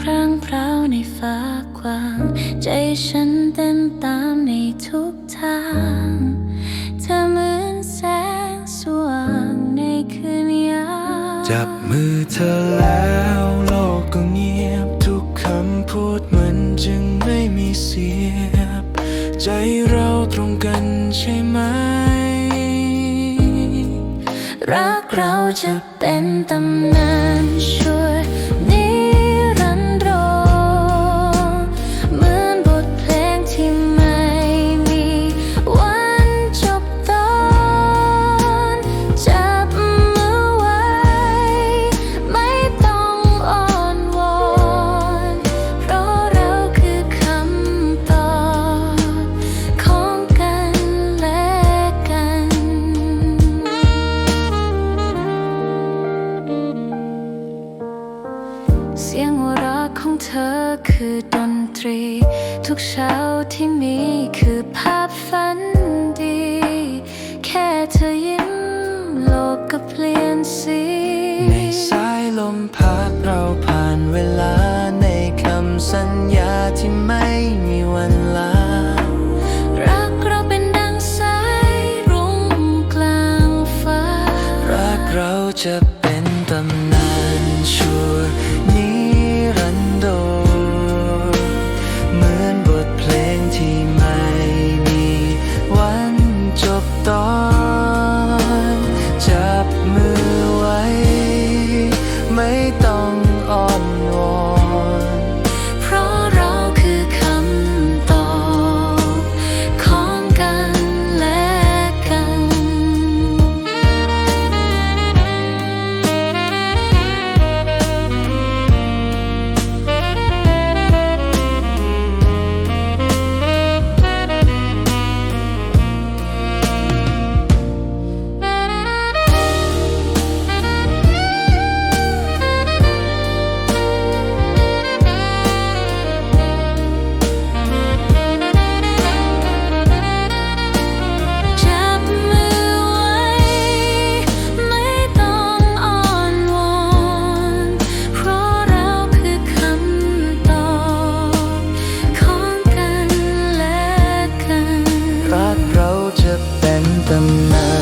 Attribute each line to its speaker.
Speaker 1: พรางพราวในฟ้ากว้าง ใจฉันเต้นตามในทุกทาง เธอเหมือนแสงสว่างในคืนยาม
Speaker 2: จับมือเธอแล้วโลกก็เงียบ ทุกคำพูดมันจึงไม่มีเสียบ ใจเราตรงกันใช่ไหม
Speaker 1: รักเราจะเป็นตำนานชั่วนิ สียงหัวเราะของเธอคือดนตรี ทุกเช้าที่มีคือภาพฝันดี แค่เธอยิ้มโลกก็เปลี่ยนสี
Speaker 2: ในสายลมพัดเราผ่านเวลาในคำสัญญาที่ไม่มีวันลา
Speaker 1: รักเราเป็นดังสายรุ้งกลางฟ้า
Speaker 2: รักเราจะ จะเป็นตำนาน